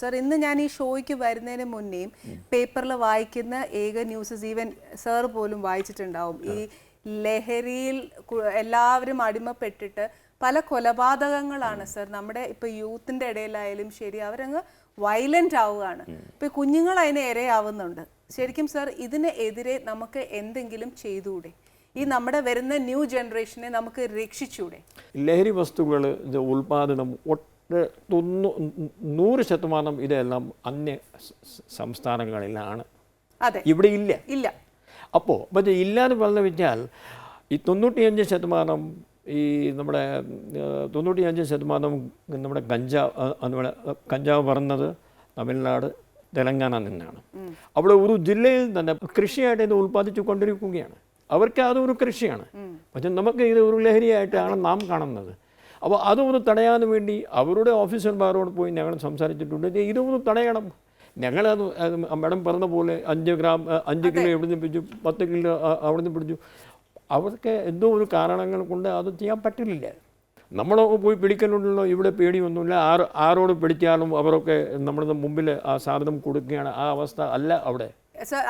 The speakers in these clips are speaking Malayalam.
സർ ഇന്ന് ഞാൻ ഈ ഷോയ്ക്ക് വരുന്നതിന് മുന്നേയും പേപ്പറിൽ വായിക്കുന്ന ഏക ന്യൂസസ് ഈവൻ സർ പോലും വായിച്ചിട്ടുണ്ടാവും. ഈ ലഹരിയിൽ എല്ലാവരും അടിമപ്പെട്ടിട്ട് പല കൊലപാതകങ്ങളാണ് സർ. നമ്മുടെ ഇപ്പൊ യൂത്തിന്റെ ഇടയിലായാലും ശരി അവരങ്ങ് വയലന്റ് ആവുകയാണ്. ഇപ്പൊ കുഞ്ഞുങ്ങൾ അതിന് ഇരയാവുന്നുണ്ട്. ശരിക്കും സർ ഇതിനെതിരെ നമുക്ക് എന്തെങ്കിലും ചെയ്തുകൂടെ? ഈ നമ്മുടെ വരുന്ന ന്യൂ ജനറേഷനെ നമുക്ക് രക്ഷിച്ചൂടെ? ലഹരി വസ്തുക്കൾ ഉൽപാദനം ഒട്ട് തൊണ്ണൂ നൂറ് ശതമാനം ഇതെല്ലാം അന്യ സംസ്ഥാനങ്ങളിലാണ്. അതെ. ഇവിടെ ഇല്ല. ഇല്ല. അപ്പോൾ പക്ഷേ ഇല്ലാന്ന് പറഞ്ഞു വെച്ചാൽ ഈ തൊണ്ണൂറ്റിയഞ്ച് ശതമാനം ഈ നമ്മുടെ തൊണ്ണൂറ്റിയഞ്ച് ശതമാനം നമ്മുടെ കഞ്ചാവ് നമ്മുടെ കഞ്ചാവ് പറഞ്ഞത് തമിഴ്നാട് തെലങ്കാന നിന്നാണ്. അവിടെ ഒരു ജില്ലയിൽ തന്നെ കൃഷിയായിട്ട് ഇത് ഉൽപ്പാദിച്ചു കൊണ്ടിരിക്കുകയാണ് അവർക്ക് അതൊരു കൃഷിയാണ്. പക്ഷെ നമുക്ക് ഇത് ഒരു ലഹരിയായിട്ടാണ് നാം കാണുന്നത്. അപ്പോൾ അതൊന്ന് തടയാൻ വേണ്ടി അവരുടെ ഓഫീസർമാരോട് പോയി ഞങ്ങൾ സംസാരിച്ചിട്ടുണ്ട്. ഇത് ഇതൊന്ന് തടയണം. ഞങ്ങളത് മേഡം പറഞ്ഞ പോലെ അഞ്ച് ഗ്രാം അഞ്ച് കിലോ എവിടെ നിന്ന് പിടിച്ചു പത്ത് കിലോ അവിടെ നിന്ന് പിടിച്ചു. അവർക്ക് എന്തോ ഒരു കാരണങ്ങൾ കൊണ്ട് അത് ചെയ്യാൻ പറ്റില്ല. നമ്മൾ പോയി പിടിക്കലുണ്ടല്ലോ ഇവിടെ പേടിയൊന്നുമില്ല. ആറ് ആരോട് പിടിച്ചാലും അവരൊക്കെ നമ്മുടെ മുമ്പിൽ ആ സാധനം കൊടുക്കുകയാണ്. ആ അവസ്ഥ അല്ല അവിടെ.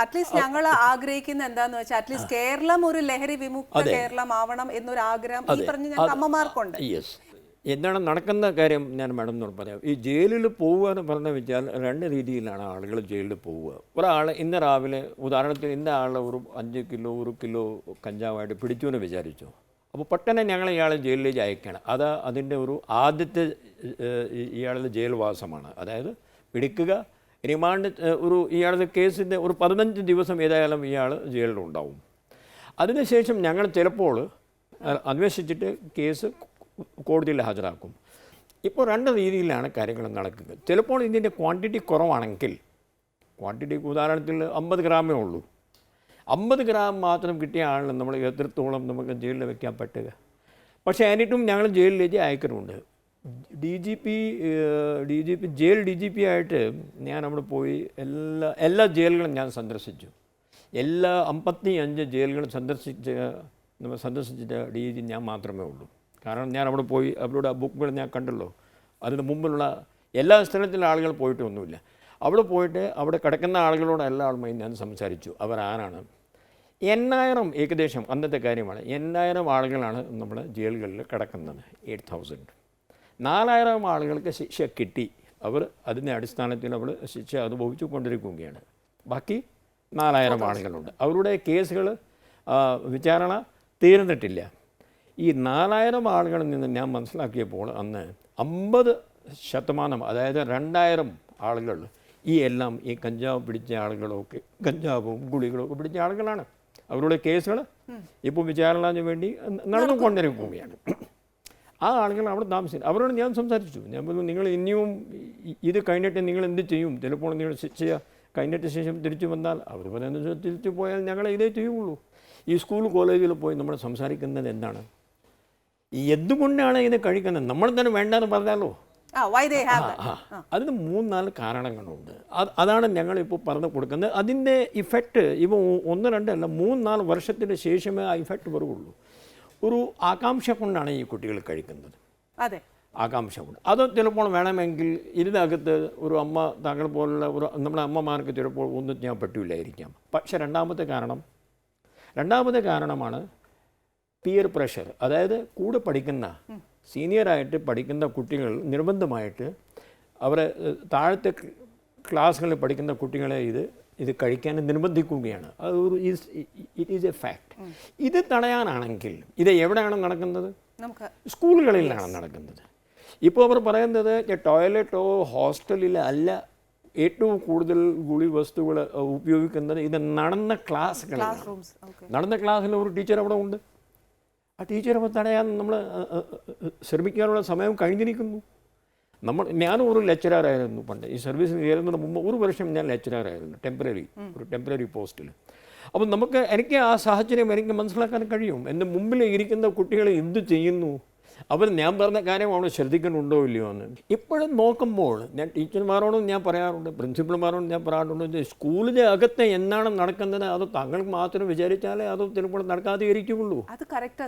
അറ്റ്ലീസ്റ്റ് ഞങ്ങൾ ആഗ്രഹിക്കുന്ന എന്താന്ന് വെച്ചാൽ അറ്റ്ലീസ്റ്റ് കേരളം ഒരു ലഹരി വിമുക്ത കേരളം ആവണം എന്നൊരു ആഗ്രഹം ഈ പറഞ്ഞ ഞങ്ങൾക്ക് അമ്മമാർക്കുണ്ട്. എന്താണ് നടക്കുന്ന കാര്യം ഞാൻ മാഡത്തിനോട് പറയാം. ഈ ജയിലിൽ പോവുക എന്ന് പറഞ്ഞു വെച്ചാൽ രണ്ട് രീതിയിലാണ് ആളുകൾ ജയിലിൽ പോവുക. ഒരാൾ ഇന്ന് രാവിലെ ഉദാഹരണത്തിന് ഇന്ന ആൾ ഒരു അഞ്ച് കിലോ ഒരു കിലോ കഞ്ചാവായിട്ട് പിടിച്ചു എന്ന് വിചാരിച്ചു. അപ്പോൾ പെട്ടെന്ന് ഞങ്ങൾ ഇയാളെ ജയിലിലേക്ക് അയക്കണം. അത് അതിന്റെ ഒരു ആദ്യത്തെ ഇയാളുടെ ജയിൽവാസമാണ്. അതായത് പിടിക്കുക റിമാൻഡ് ഒരു ഇയാളുടെ കേസിന്റെ ഒരു പതിനഞ്ച് ദിവസം ഏതായാലും ഇയാൾ ജയിലിലുണ്ടാവും. അതിനുശേഷം ഞങ്ങൾ ചിലപ്പോൾ അന്വേഷിച്ചിട്ട് കേസ് കോടതിയിൽ ഹാജരാക്കും. ഇപ്പോൾ രണ്ട് രീതിയിലാണ് കാര്യങ്ങൾ നടക്കുന്നത്. ചിലപ്പോൾ ഇതിന്റെ ക്വാണ്ടിറ്റി കുറവാണെങ്കിൽ ക്വാണ്ടിറ്റി ഉദാഹരണത്തിൽ അമ്പത് ഗ്രാമേ ഉള്ളൂ. അമ്പത് ഗ്രാം മാത്രം കിട്ടിയ ആളിന് നമ്മൾ എത്രത്തോളം നമുക്ക് ജയിലിൽ വയ്ക്കാൻ പറ്റുക? പക്ഷേ അതിനിട്ടും ഞങ്ങൾ ജയിലിലേക്ക് അയക്കുന്നുണ്ട്. D G P D G P jail D G P ആയിട്ട് ഞാൻ അവിടെ പോയി എല്ലാ എല്ലാ ജയിലുകളും ഞാൻ സന്ദർശിച്ചു. എല്ലാ അമ്പത്തി അഞ്ച് ജയിലുകളും സന്ദർശിച്ച് സന്ദർശിച്ചിട്ട് ഡി ജി ഞാൻ മാത്രമേ ഉള്ളൂ. കാരണം ഞാൻ അവിടെ പോയി അവരുടെ ബുക്കുകൾ ഞാൻ കണ്ടല്ലോ. അതിന് മുമ്പിലുള്ള എല്ലാ സ്ഥലത്തിലും ആളുകൾ പോയിട്ടൊന്നുമില്ല അവിടെ പോയിട്ട് അവിടെ കിടക്കുന്ന ആളുകളോട് എല്ലാ ആളുമായി ഞാൻ സംസാരിച്ചു. അവർ ആരാണ്? എണ്ണായിരം ഏകദേശം അന്നത്തെ കാര്യമാണ്. എണ്ണായിരം ആളുകളാണ് നമ്മുടെ ജയിലുകളിൽ കിടക്കുന്നത്. Eight thousand. നാലായിരം ആളുകൾക്ക് ശിക്ഷ കിട്ടി. അവർ അതിന്റെ അടിസ്ഥാനത്തിൽ അവർ ശിക്ഷ അനുഭവിച്ചു കൊണ്ടിരിക്കുകയാണ് ബാക്കി നാലായിരം ആളുകളുണ്ട്. അവരുടെ കേസുകൾ വിചാരണ തീർന്നിട്ടില്ല. ഈ നാലായിരം ആളുകളിൽ നിന്ന് ഞാൻ മനസ്സിലാക്കിയപ്പോൾ അന്ന് അമ്പത് ശതമാനം അതായത് രണ്ടായിരം ആളുകൾ ഈ എല്ലാം ഈ കഞ്ചാവ് പിടിച്ച ആളുകളൊക്കെ കഞ്ചാവും ഗുളികളും ഒക്കെ പിടിച്ച ആളുകളാണ്. അവരുടെ കേസുകൾ ഇപ്പോൾ വിചാരണത്തിന് വേണ്ടി നടന്നുകൊണ്ടിരിക്കുകയാണ്. ആ ആളുകൾ അവിടെ താമസിക്കും അവരോട് ഞാൻ സംസാരിച്ചു. ഞാൻ പറഞ്ഞു നിങ്ങൾ ഇനിയും ഇത് കഴിഞ്ഞിട്ട് നിങ്ങൾ എന്ത് ചെയ്യും? ചിലപ്പോൾ നിങ്ങൾ ശിക്ഷ കഴിഞ്ഞിട്ട് ശേഷം തിരിച്ചു വന്നാൽ? അവർ പറയുന്നത് തിരിച്ചു പോയാൽ ഞങ്ങൾ ഇതേ ചെയ്യുള്ളൂ. ഈ സ്കൂൾ കോളേജിൽ പോയി നമ്മൾ സംസാരിക്കുന്നത് എന്താണ്? ഈ എന്തുകൊണ്ടാണ് ഇത് കഴിക്കുന്നത്? നമ്മൾ തന്നെ വേണ്ടെന്ന് പറഞ്ഞാലോ? അതിന് മൂന്നാൽ കാരണങ്ങളുണ്ട്. അത് അതാണ് ഞങ്ങളിപ്പോൾ പറഞ്ഞു കൊടുക്കുന്നത്. അതിന്റെ ഇഫക്റ്റ് ഇവ ഒ- ഒന്ന് രണ്ടല്ല മൂന്നാൽ നാല് വർഷത്തിന് ശേഷമേ ആ ഇഫക്റ്റ് വരുള്ളൂ ഒരു ആകാംക്ഷ കൊണ്ടാണ് ഈ കുട്ടികൾ കഴിക്കുന്നത്. അതെ. ആകാംക്ഷ കൊണ്ട്. അത് ചിലപ്പോൾ വേണമെങ്കിൽ ഇതിനകത്ത് ഒരു അമ്മ താങ്കൾ പോലുള്ള ഒരു നമ്മുടെ അമ്മമാർക്ക് ചിലപ്പോൾ ഒന്നും ഞാൻ പറ്റില്ലായിരിക്കാം പക്ഷേ രണ്ടാമത്തെ കാരണം രണ്ടാമത്തെ കാരണമാണ് പിയർ പ്രഷർ അതായത് കൂടെ പഠിക്കുന്ന സീനിയറായിട്ട് പഠിക്കുന്ന കുട്ടികൾ നിർബന്ധമായിട്ട് അവരെ താഴത്തെ ക്ലാസ്സുകളിൽ പഠിക്കുന്ന കുട്ടികളെ ഇത് ഇത് കഴിക്കാൻ നിർബന്ധിക്കുകയാണ്. അത് ഒരു ഇറ്റ് ഈസ് എ ഫാക്ട് ഇത് തടയാനാണെങ്കിൽ ഇത് എവിടെയാണ് നടക്കുന്നത്? സ്കൂളുകളിലാണ് നടക്കുന്നത്. ഇപ്പോൾ അവർ പറയുന്നത് ടോയ്ലറ്റോ ഹോസ്റ്റലിലോ അല്ല ഏറ്റവും കൂടുതൽ ഗുളി വസ്തുക്കൾ ഉപയോഗിക്കുന്നത് ഇത് നടന്ന ക്ലാസ്സുകളാണ് നടന്ന ക്ലാസ്സിൽ ഒരു ടീച്ചർ അവിടെ ഉണ്ട്. ആ ടീച്ചർ അപ്പോൾ തടയാൻ നമ്മൾ ശ്രമിക്കാനുള്ള സമയം കഴിഞ്ഞിരിക്കുന്നു. നമ്മൾ ഞാനും ഒരു ലെക്ചറായിരുന്നു പണ്ട്. ഈ സർവീസിന് കയറുന്നതിന് മുമ്പ് ഒരു വർഷം ഞാൻ ലെക്ചറായിരുന്നു ടെമ്പററി ഒരു ടെമ്പററി പോസ്റ്റിൽ അപ്പം നമുക്ക് എനിക്ക് ആ സാഹചര്യം എനിക്ക് മനസ്സിലാക്കാൻ കഴിയും. എന്റെ മുമ്പിൽ ഇരിക്കുന്ന കുട്ടികൾ എന്ത് ചെയ്യുന്നു? അപ്പോൾ ഞാൻ പറഞ്ഞ കാര്യം അവൾ ശ്രദ്ധിക്കുന്നുണ്ടോ ഇല്ലയോ എന്ന്? ഇപ്പോഴും നോക്കുമ്പോൾ ഞാൻ ടീച്ചർമാരോടും ഞാൻ പറയാറുണ്ട് പ്രിൻസിപ്പൾമാരോടും ഞാൻ പറയാറുണ്ട് സ്കൂളിലെ സ്കൂളിന്റെ അകത്ത് എന്നാണ് നടക്കുന്നത്? അത് തങ്ങൾക്ക് മാത്രം വിചാരിച്ചാലേ അത് ചിലപ്പോൾ നടക്കാതെ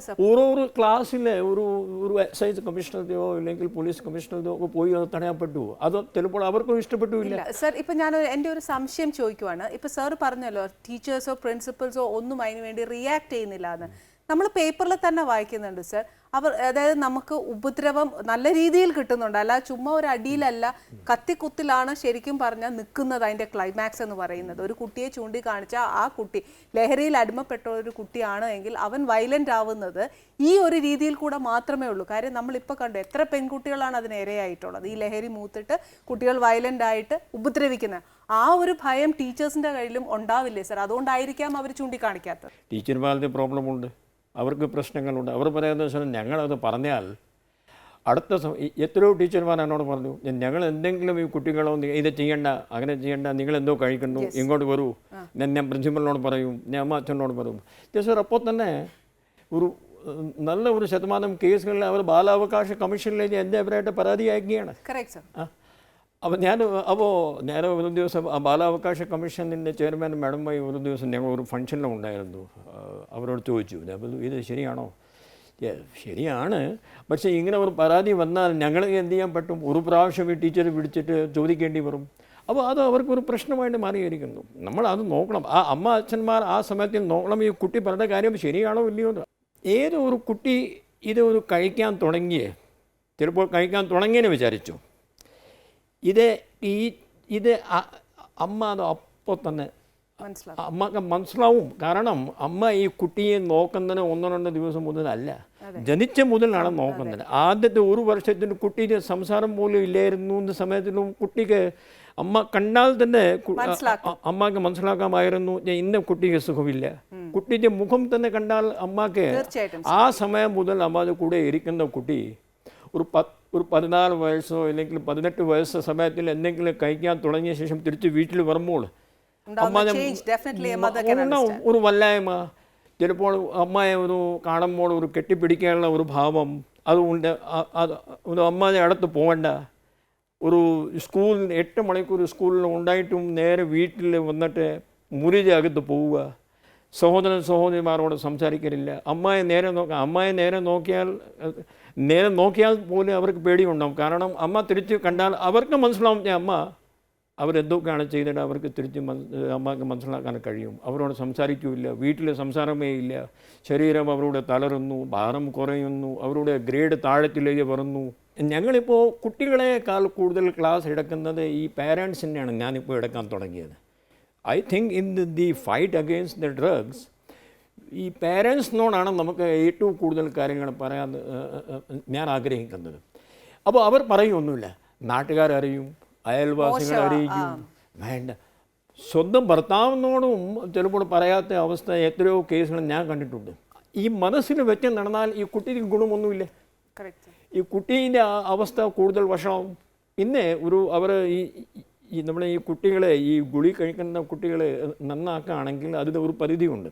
സർ. ഓരോ ഒരു ക്ലാസ്സിലെ ഒരു ഒരു എക്സൈസ് കമ്മീഷണറോ അല്ലെങ്കിൽ പോലീസ് കമ്മീഷണറോ ഒക്കെ പോയി അത് തടയപ്പെട്ടു. അത് ചിലപ്പോൾ അവർക്കും ഇഷ്ടപ്പെട്ടില്ല ഇല്ല. സർ ഇപ്പം ഞാൻ എന്റെ ഒരു സംശയം ചോദിക്കുവാണ്. ഇപ്പൊ സാർ പറഞ്ഞല്ലോ ടീച്ചേഴ്സോ പ്രിൻസിപ്പൽസോ ഒന്നും അതിനുവേണ്ടി റിയാക്ട് ചെയ്യുന്നില്ല എന്ന്. നമ്മൾ പേപ്പറിൽ തന്നെ വായിക്കുന്നുണ്ട് സർ. അവർ അതായത് നമുക്ക് ഉപദ്രവം നല്ല രീതിയിൽ കിട്ടുന്നുണ്ട്. അല്ല ചുമ്മാ ഒരു അടിയിലല്ല കത്തിക്കുത്തിലാണ് ശരിക്കും പറഞ്ഞാൽ നിൽക്കുന്നത് അതിന്റെ ക്ലൈമാക്സ് എന്ന് പറയുന്നത്. ഒരു കുട്ടിയെ ചൂണ്ടിക്കാണിച്ച ആ കുട്ടി ലഹരിയിൽ അടിമപ്പെട്ട ഒരു കുട്ടിയാണ് എങ്കിൽ അവൻ വയലന്റ് ആവുന്നത് ഈ ഒരു രീതിയിൽ കൂടെ മാത്രമേ ഉള്ളൂ. കാര്യം നമ്മളിപ്പോൾ കണ്ടു എത്ര പെൺകുട്ടികളാണ് അതിന് ഇരയായിട്ടുള്ളത്. ഈ ലഹരി മൂത്തിട്ട് കുട്ടികൾ വയലന്റ് ആയിട്ട് ഉപദ്രവിക്കുന്നത് ആ ഒരു ഭയം ടീച്ചേഴ്സിന്റെ കയ്യിലും ഉണ്ടാവില്ലേ സർ? അതുകൊണ്ടായിരിക്കാം അവർ ചൂണ്ടിക്കാണിക്കാത്തത്. ടീച്ചർമാരുടെ പ്രോബ്ലമുണ്ട് അവർക്ക് പ്രശ്നങ്ങളുണ്ട്. അവർ പറയുന്നത് വെച്ചാൽ ഞങ്ങളത് പറഞ്ഞാൽ അടുത്ത സമയം എത്രയോ ടീച്ചർമാർ എന്നോട് പറഞ്ഞു ഞങ്ങൾ എന്തെങ്കിലും ഈ കുട്ടികളോ ഇത് ചെയ്യണ്ട അങ്ങനെ ചെയ്യണ്ട നിങ്ങൾ എന്തോ കഴിക്കുന്നു ഇങ്ങോട്ട് വരൂ. ഞാൻ ഞാൻ പ്രിൻസിപ്പലിനോട് പറയും ഞാൻ അമ്മ അച്ഛനോട് പറയും ടീച്ചർ അപ്പോൾ തന്നെ ഒരു നല്ല ഒരു ശതമാനം കേസുകളിൽ അവർ ബാലാവകാശ കമ്മീഷനിലേക്ക് എന്റെ അവരായിട്ട് പരാതി അയക്കുകയാണ് കറക്റ്റ് സർ ആ. അപ്പോൾ ഞാൻ അപ്പോൾ ഞാൻ ഒരു ദിവസം ആ ബാലാവകാശ കമ്മീഷനിന്റെ ചെയർമാൻ മാഡമായി ഒരു ദിവസം ഞങ്ങൾ ഒരു ഫംഗ്ഷനിലും ഉണ്ടായിരുന്നു. അവരോട് ചോദിച്ചു ഞാൻ ഇത് ശരിയാണോ? ശരിയാണ്. പക്ഷേ ഇങ്ങനെ ഒരു പരാതി വന്നാൽ ഞങ്ങൾ എന്ത് ചെയ്യാൻ പറ്റും? ഒരു പ്രാവശ്യം ഈ ടീച്ചർ പിടിച്ചിട്ട് ചോദിക്കേണ്ടി വരും. അപ്പോൾ അത് അവർക്കൊരു പ്രശ്നമായിട്ട് മാറിയിരിക്കുന്നു. നമ്മൾ അത് നോക്കണം. ആ അമ്മ അച്ഛന്മാർ ആ സമയത്ത് നോക്കണം ഈ കുട്ടി പറഞ്ഞ കാര്യം ശരിയാണോ ഇല്ലയോ ഏതൊരു ഏതോ കുട്ടി ഇത് ഒരു കഴിക്കാൻ തുടങ്ങിയേ ചിലപ്പോൾ കഴിക്കാൻ തുടങ്ങിയെന്ന് വിചാരിച്ചു. ഇത് ഈ ഇത് അമ്മ അത് അപ്പോൾ തന്നെ അമ്മയ്ക്ക് മനസ്സിലാവും. കാരണം അമ്മ ഈ കുട്ടിയെ നോക്കുന്നതിന് ഒന്നോ രണ്ടോ ദിവസം മുതലല്ല. ജനിച്ച മുതലാണ് നോക്കുന്നത്. ആദ്യത്തെ ഒരു വർഷത്തിന് കുട്ടിക്ക് സംസാരം പോലും ഇല്ലായിരുന്നു എന്ന സമയത്തിലും കുട്ടിക്ക് അമ്മ കണ്ടാൽ തന്നെ അമ്മയ്ക്ക് മനസ്സിലാക്കാമായിരുന്നു ഇന്ന കുട്ടിക്ക് സുഖമില്ല. കുട്ടിയുടെ മുഖം തന്നെ കണ്ടാൽ അമ്മയ്ക്ക് ആ സമയം മുതൽ അമ്മ കൂടെ ഇരിക്കുന്ന കുട്ടി ഒരു പത്ത് ഒരു പതിനാല് വയസ്സോ അല്ലെങ്കിൽ പതിനെട്ട് വയസ്സ് സമയത്തിൽ എന്തെങ്കിലും കഴിക്കാൻ തുടങ്ങിയ ശേഷം തിരിച്ച് വീട്ടിൽ വരുമ്പോൾ കൻ ഒരു വല്ലായ്മ. ചിലപ്പോൾ അമ്മയെ ഒരു കാണുമ്പോൾ ഒരു കെട്ടിപ്പിടിക്കാനുള്ള ഒരു ഭാവം. അതുകൊണ്ട് ഒരു അമ്മയുടെ അടുത്ത് പോകണ്ട. ഒരു സ്കൂൾ എട്ട് മണിക്കൂർ സ്കൂളിൽ ഉണ്ടായിട്ടും നേരെ വീട്ടിൽ വന്നിട്ട് മുറിയുടെ അകത്ത് പോവുക. സഹോദരൻ സഹോദരിമാരോട് സംസാരിക്കലില്ല. അമ്മയെ നേരെ നോക്കാം അമ്മയെ നേരെ നോക്കിയാൽ നേരെ നോക്കിയാൽ പോലും അവർക്ക് പേടിയുണ്ടാവും. കാരണം അമ്മ തിരിച്ച് കണ്ടാൽ അവർക്ക് മനസ്സിലാവും "ഞാൻ അമ്മ അവരെന്തൊക്കെയാണ് ചെയ്തിട്ട് അവർക്ക് തിരിച്ച് അമ്മയ്ക്ക് മനസ്സിലാക്കാൻ കഴിയും. അവരോട് സംസാരിക്കില്ല. വീട്ടിൽ സംസാരമേ ഇല്ല. ശരീരം അവരോട് തളരുന്നു. ഭാരം കുറയുന്നു. അവരുടെ ഗ്രേഡ് താഴത്തിലേക്ക് വരുന്നു. ഞങ്ങളിപ്പോൾ കുട്ടികളെക്കാൾ കൂടുതൽ ക്ലാസ് എടുക്കുന്നത് ഈ പാരൻസിന്റെയാണ് ഞാനിപ്പോൾ എടുക്കാൻ തുടങ്ങിയത്. I think in the fight against the drugs ഈ പേരൻസിനോടാണ് നമുക്ക് ഏറ്റവും കൂടുതൽ കാര്യങ്ങൾ പറയാൻ ഞാൻ ആഗ്രഹിക്കുന്നത്. അപ്പോൾ അവർ പറയൊന്നുമില്ല നാട്ടുകാരറിയും അയൽവാസികൾ അറിയിക്കും. വേണ്ട. സ്വന്തം ഭർത്താവിനോടും ചിലപ്പോൾ പറയാത്ത അവസ്ഥ എത്രയോ കേസുകൾ ഞാൻ കണ്ടിട്ടുണ്ട്. ഈ മനസ്സിൽ വെച്ച് നടന്നാൽ ഈ കുട്ടിക്ക് ഗുണമൊന്നുമില്ല. ഈ കുട്ടീന്റെ അവസ്ഥ കൂടുതൽ വഷമാവും പിന്നെ ഒരു അവർ ഈ ഈ നമ്മളെ ഈ കുട്ടികളെ ഈ ഗുളി കഴിക്കുന്ന കുട്ടികളെ നന്നാക്കുകയാണെങ്കിൽ അതിന് ഒരു പരിധിയുണ്ട്.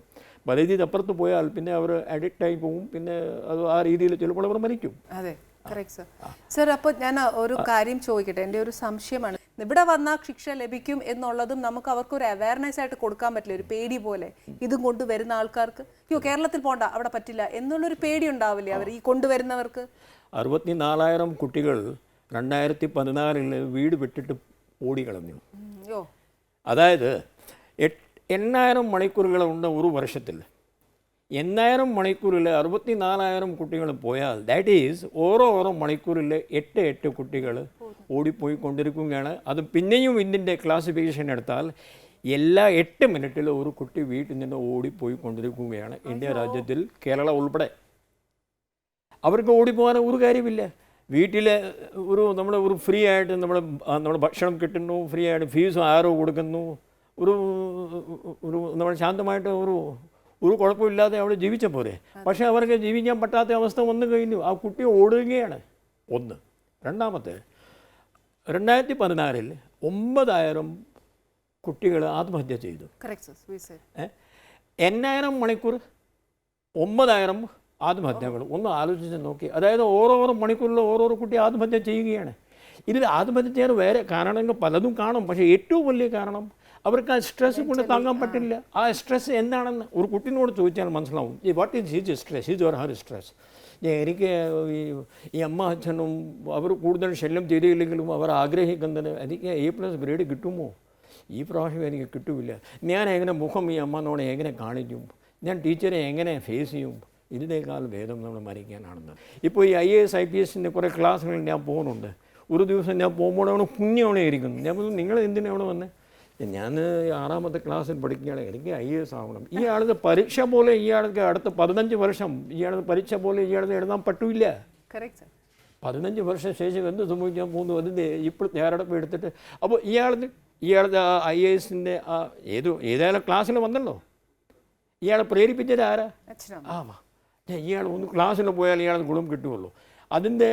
പരിധി അപ്പുറത്ത് പോയാൽ പിന്നെ അവർ അഡിക്റ്റായി പോകും. പിന്നെ അത് ആ രീതിയിൽ ചിലപ്പോൾ അവർ മരിക്കും. അതെ കറക്റ്റ് സർ സർ അപ്പോൾ ഞാൻ ഒരു കാര്യം ചോദിക്കട്ടെ. എന്റെ ഒരു സംശയമാണ്. ഇവിടെ വന്നാൽ ശിക്ഷ ലഭിക്കും എന്നുള്ളതും നമുക്ക് അവർക്ക് ഒരു അവയർനെസ് ആയിട്ട് കൊടുക്കാൻ പറ്റില്ല. ഒരു പേടി പോലെ ഇതും കൊണ്ട് വരുന്ന ആൾക്കാർക്ക്. അയ്യോ കേരളത്തിൽ പോണ്ട അവിടെ പറ്റില്ല എന്നുള്ളൊരു പേടി ഉണ്ടാവില്ലേ അവർ ഈ കൊണ്ടുവരുന്നവർക്ക് അറുപത്തി നാലായിരം കുട്ടികൾ രണ്ടായിരത്തി പതിനാലിൽ വീട് വിട്ടിട്ട് ഓടിക്കളഞ്ഞു. അതായത് എണ്ണായിരം എണ്ണായിരം മണിക്കൂറുകളുണ്ട് ഒരു വർഷത്തിൽ. എണ്ണായിരം മണിക്കൂറിൽ അറുപത്തി നാലായിരം കുട്ടികൾ പോയാൽ ദാറ്റ് ഈസ് ഓരോ ഓരോ മണിക്കൂറിൽ എട്ട് എട്ട് കുട്ടികൾ ഓടിപ്പോയി കൊണ്ടിരിക്കുകയാണ്. അത് പിന്നെയും ഇതിന്റെ ക്ലാസിഫിക്കേഷൻ എടുത്താൽ എല്ലാ എട്ട് മിനിറ്റിൽ ഒരു കുട്ടി വീട്ടിൽ നിന്ന് ഓടിപ്പോയി കൊണ്ടിരിക്കുകയാണ്. ഇന്ത്യ രാജ്യത്തിൽ കേരളം ഉൾപ്പെടെ. അവർക്ക് ഓടിപ്പോകാൻ ഒരു കാര്യമില്ല. വീട്ടിൽ ഒരു നമ്മൾ ഒരു ഫ്രീ ആയിട്ട് നമ്മൾ നമ്മൾ ഭക്ഷണം കിട്ടുന്നു ഫ്രീ ആയിട്ട് ഫീസും ആരോ കൊടുക്കുന്നു. ഒരു ഒരു നമ്മൾ ശാന്തമായിട്ട് ഒരു ഒരു കുഴപ്പമില്ലാതെ അവിടെ ജീവിച്ച പോരെ. പക്ഷേ അവർക്ക് ജീവിക്കാൻ പറ്റാത്ത അവസ്ഥ വന്നു കഴിഞ്ഞു. ആ കുട്ടി ഓടുകയാണ്. ഒന്ന്. രണ്ടാമത്തെ രണ്ടായിരത്തി പതിനാറിൽ ഒമ്പതായിരം കുട്ടികൾ ആത്മഹത്യ ചെയ്തു? എണ്ണായിരം മണിക്കൂർ ഒമ്പതായിരം ആത്മഹത്യകൾ ഒന്ന് ആലോചിച്ച് നോക്കി. അതായത് ഓരോരോ മണിക്കൂറിൽ ഓരോരോ കുട്ടി ആത്മഹത്യ ചെയ്യുകയാണ്. ഇതിൽ ആത്മഹത്യ ചെയ്യാൻ വേറെ കാരണങ്ങൾ പലതും കാണും. പക്ഷേ ഏറ്റവും വലിയ കാരണം അവർക്ക് ആ സ്ട്രെസ് കൊണ്ട് താങ്ങാൻ പറ്റില്ല. ആ സ്ട്രെസ് എന്താണെന്ന് ഒരു കുട്ടീനോട് ചോദിച്ചാൽ മനസ്സിലാവും. ഈ what is his stress his or her stress എനിക്ക് ഈ ഈ അമ്മ അച്ഛനും അവർ കൂടുതൽ ശല്യം ചെയ്തില്ലെങ്കിലും അവർ ആഗ്രഹിക്കുന്നത് എനിക്ക് എ പ്ലസ് ഗ്രേഡ് കിട്ടുമോ? ഈ പ്രാവശ്യം എനിക്ക് കിട്ടില്ല. ഞാൻ എങ്ങനെ മുഖം ഈ അമ്മനോട് എങ്ങനെ കാണിക്കും? ഞാൻ ടീച്ചറെ എങ്ങനെ ഫേസ് ചെയ്യും? ഇതിനേക്കാൾ ഭേദം നമ്മൾ മരിക്കാനാണെന്ന്. ഇപ്പോൾ ഈ I A S I P എസിന്റെ കുറേ ക്ലാസ്സുകളിൽ ഞാൻ പോകുന്നുണ്ട്. ഒരു ദിവസം ഞാൻ പോകുമ്പോൾ അവിടെ കുഞ്ഞവളെ ഇരിക്കുന്നു. ഞാൻ പറഞ്ഞു നിങ്ങൾ എന്തിനാണ് അവിടെ വന്നത് ഞാൻ ആറാമത്തെ ക്ലാസ്സിൽ പഠിക്കുകയാണ്. എനിക്ക് ഐ എ എസ് ആവണം. ഈ ആളുടെ പരീക്ഷ പോലെ ഇയാൾക്ക് അടുത്ത പതിനഞ്ച് വർഷം ഇയാളുടെ പരീക്ഷ പോലെ ഇയാളെ എഴുതാൻ പറ്റില്ല. പതിനഞ്ച് വർഷം ശേഷം എന്ത് സംഭവിക്കാൻ പോകുന്നു? അതിന്റെ ഇപ്പോൾ തയ്യാറെടുപ്പ് എടുത്തിട്ട് അപ്പോൾ ഇയാളുടെ ഇയാളുടെ ആ ഐ എ എസിന്റെ ആ ഏതോ ഏതായാലും ക്ലാസ്സിൽ വന്നല്ലോ. ഇയാളെ പ്രേരിപ്പിച്ചത് ആരാ? ആ ഇയാൾ ഒന്ന് ക്ലാസ്സിന് പോയാൽ ഇയാൾ ഗുണം കിട്ടുകയുള്ളൂ അതിന്റെ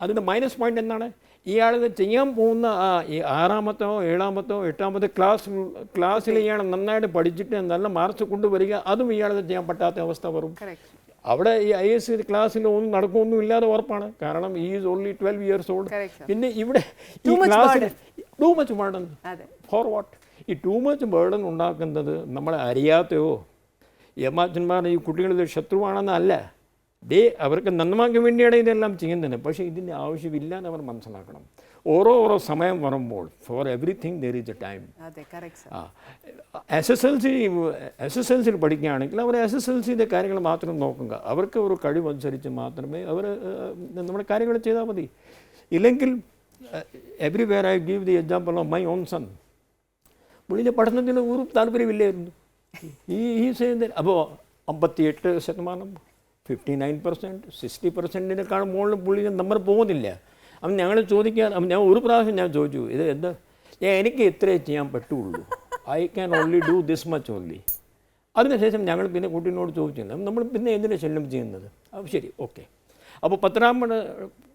അതിന്റെ മൈനസ് പോയിന്റ് എന്താണ്? ഇയാൾ ചെയ്യാൻ പോകുന്ന ആ ഈ ആറാമത്തോ ഏഴാമത്തോ എട്ടാമത്തെ ക്ലാസ് ക്ലാസ്സിൽ ഇയാൾ നന്നായിട്ട് പഠിച്ചിട്ട് നല്ല മാർക്സ് കൊണ്ടുവരിക അതും ഇയാൾ ചെയ്യാൻ പറ്റാത്ത അവസ്ഥ വരും. അവിടെ ഈ ഐ എസ് ക്ലാസ്സിൽ ഒന്നും നടക്കുമൊന്നും ഇല്ലാതെ ഉറപ്പാണ്. കാരണം ഈ is only twelve years old പിന്നെ ഇവിടെ ഈ ക്ലാസ്സിൽ. Too much burden for what ഈ ടൂ മച്ച് ബേർഡൻ ഉണ്ടാക്കുന്നത് നമ്മളെ അറിയാത്തയോ അമ്മാച്ചന്മാർ ഈ കുട്ടികളുടെ ശത്രുവാണെന്നല്ല. ദേ അവർക്ക് നന്മയ്ക്ക് വേണ്ടിയാണ് ഇതെല്ലാം ചെയ്യുന്നത്. പക്ഷേ ഇതിന്റെ ആവശ്യമില്ല എന്ന് അവർ മനസ്സിലാക്കണം. ഓരോ ഓരോ സമയം വരുമ്പോൾ for everything there is a time ആ S S L C S S L സിയിൽ പഠിക്കുകയാണെങ്കിൽ അവർ എസ് എസ് എൽ സിന്റെ കാര്യങ്ങൾ മാത്രം നോക്കുക. അവർക്ക് ഒരു കഴിവനുസരിച്ച് മാത്രമേ അവർ നമ്മുടെ കാര്യങ്ങൾ ചെയ്താൽ മതി. ഇല്ലെങ്കിൽ everywhere I give the example of my own son പുള്ളിന്റെ പഠനത്തിന് ഒരു താല്പര്യമില്ലായിരുന്നു. ഈ ഈ ചെയ്യുന്ന അപ്പോൾ അമ്പത്തിയെട്ട് ശതമാനം ഫിഫ്റ്റി നയൻ പെർസെന്റ് സിക്സ്റ്റി പെർസെന്റിനേക്കാൾ മുകളിൽ പുള്ളി നമ്പർ പോകുന്നില്ല. അപ്പം ഞങ്ങൾ ചോദിക്കാൻ അപ്പം ഞാൻ ഒരു പ്രാവശ്യം ഞാൻ ചോദിച്ചു ഇത് എന്താ? ഞാൻ എനിക്ക് ഇത്രേ ചെയ്യാൻ പറ്റുള്ളൂ. I can only do this much only അതിനുശേഷം ഞങ്ങൾ പിന്നെ കുട്ടീനോട് ചോദിച്ചില്ല നമ്മൾ പിന്നെ എന്തിനാ ശല്യം ചെയ്യുന്നത്? അപ്പോൾ ശരി ഓക്കെ അപ്പോൾ പത്തനാമത്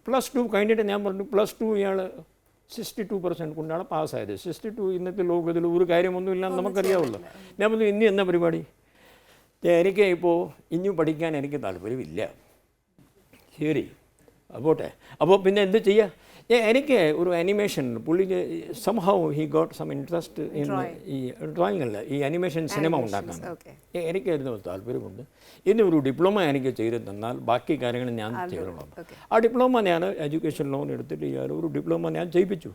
പ്ലസ് ടു കഴിഞ്ഞിട്ട് ഞാൻ പറഞ്ഞു പ്ലസ് ടു ഇയാൾ സിക്സ്റ്റി ടു പെർസെന്റ് കൊണ്ടാണ് പാസ്സായത്. സിക്സ്റ്റി ടു ഇന്നത്തെ ലോകത്തിൽ ഒരു കാര്യമൊന്നുമില്ല എന്ന് നമുക്കറിയാമല്ലോ ഞാൻ പറഞ്ഞു ഇനി എന്താ പരിപാടി? "ദേ, എനിക്ക് ഇപ്പോൾ ഇനിയും പഠിക്കാൻ എനിക്ക് താല്പര്യമില്ല. ശരി അപ്പോട്ടെ അപ്പോൾ പിന്നെ എന്ത് ചെയ്യുക എനിക്ക് ഒരു അനിമേഷൻ പുള്ളി somehow he got some interest in ഈ ഡ്രോയിങ് അല്ല ഈ അനിമേഷൻ സിനിമ ഉണ്ടാക്കാൻ. ഓക്കെ ഏ, എനിക്ക് അതിന് താല്പര്യമുണ്ട്. ഇനി ഒരു ഡിപ്ലോമ എനിക്ക് ചെയ്ത് തന്നാൽ ബാക്കി കാര്യങ്ങൾ ഞാൻ ചെയ്തോളാം. ആ ഡിപ്ലോമ ഞാൻ എഡ്യൂക്കേഷൻ ലോൺ എടുത്തിട്ട് ഇയാൾ ഒരു ഡിപ്ലോമ ഞാൻ ചെയ്യിപ്പിച്ചു.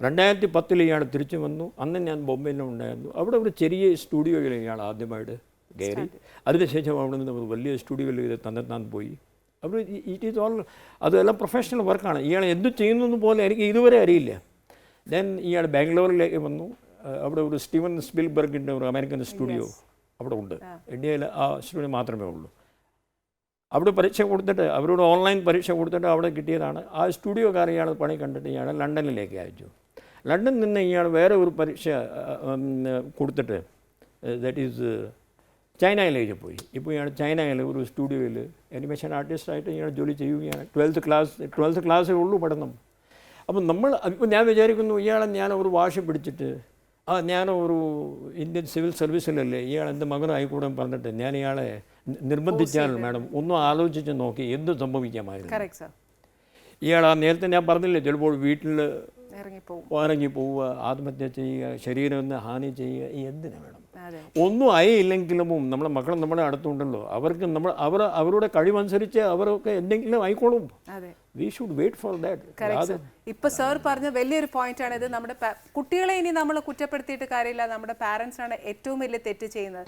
രണ്ടായിരത്തി പത്തിൽ ഇയാൾ തിരിച്ചു വന്നു. അന്ന് ഞാൻ ബോംബെയിലും ഉണ്ടായിരുന്നു. അവിടെ ഒരു ചെറിയ സ്റ്റുഡിയോയിൽ ഇയാൾ ആദ്യമായിട്ട് കയറി. അതിനുശേഷം അവിടെ നിന്ന് വലിയ സ്റ്റുഡിയോയിൽ ഇത് തന്നെത്താൻ പോയി. അപ്പോൾ ഇറ്റ് ഈസ് ഓൾ അതെല്ലാം പ്രൊഫഷണൽ വർക്കാണ് ഇയാൾ എന്ത് ചെയ്യുന്നു പോലെ എനിക്ക് ഇതുവരെ അറിയില്ല. ദെൻ ഇയാൾ ബാംഗ്ലൂരിലേക്ക് വന്നു. അവിടെ ഒരു സ്റ്റീവൻ സ്പിൽബർഗിന്റെ ഒരു അമേരിക്കൻ സ്റ്റുഡിയോ അവിടെ ഉണ്ട്. ഇന്ത്യയിൽ ആ സ്റ്റുഡിയോ മാത്രമേ ഉള്ളൂ. അവിടെ പരീക്ഷ കൊടുത്തിട്ട് അവരോട് ഓൺലൈൻ പരീക്ഷ കൊടുത്തിട്ട് അവിടെ കിട്ടിയതാണ്. ആ സ്റ്റുഡിയോക്കാർ ഇയാൾ പണി കണ്ടിട്ട് ഇയാൾ ലണ്ടനിലേക്ക് അയച്ചു. ലണ്ടനിൽ നിന്ന് ഇയാൾ വേറെ ഒരു പരീക്ഷ കൊടുത്തിട്ട് ദാറ്റ് ഈസ് ചൈനയിലേക്ക് പോയി. ഇപ്പോൾ ഇയാൾ ചൈനയിൽ ഒരു സ്റ്റുഡിയോയിൽ അനിമേഷൻ ആർട്ടിസ്റ്റായിട്ട് ഇയാൾ ജോലി ചെയ്യുകയാണ്. ട്വൽത്ത് ക്ലാസ് ട്വൽത്ത് ക്ലാസ്സേ ഉള്ളൂ പഠനം. അപ്പം നമ്മൾ ഇപ്പോൾ ഞാൻ വിചാരിക്കുന്നു ഇയാളെ ഞാൻ ഒരു വാശി പിടിച്ചിട്ട് ആ ഞാൻ ഒരു ഇന്ത്യൻ സിവിൽ സർവീസിലല്ലേ ഇയാൾ എന്റെ മകനായിക്കൂടെ പറഞ്ഞിട്ട് ഞാൻ ഇയാളെ നിർബന്ധിച്ചാൽ മാഡം ഒന്നും ആലോചിച്ച് നോക്കി എന്ത് സംഭവിക്കാമായിരുന്നു. ഇയാൾ ആ നേരത്തെ ഞാൻ പറഞ്ഞില്ലേ ചിലപ്പോൾ വീട്ടിൽ ഇറങ്ങി പോവുക ആത്മഹത്യ ചെയ്യുക ശരീരം ഹാനി ചെയ്യുക എന്തിനാണ് മാഡം? ഒന്നും അയയില്ലെങ്കിലും നമ്മുടെ മക്കൾ നമ്മുടെ അടുത്തുണ്ടല്ലോ. അവർക്ക് നമ്മൾ അവർ അവരുടെ കഴിവനുസരിച്ച് അവരൊക്കെ എന്തെങ്കിലും ആയിക്കോളും. We should wait for that ഇപ്പൊ സർ പറഞ്ഞ വലിയൊരു പോയിന്റ് ആണ് ഇത്. നമ്മുടെ കുട്ടികളെ ഇനി നമ്മൾ കുറ്റപ്പെടുത്തിയിട്ട് കാര്യമില്ല. നമ്മുടെ പാരന്റ്സ് ആണ് ഏറ്റവും വലിയ തെറ്റ് ചെയ്യുന്നത്.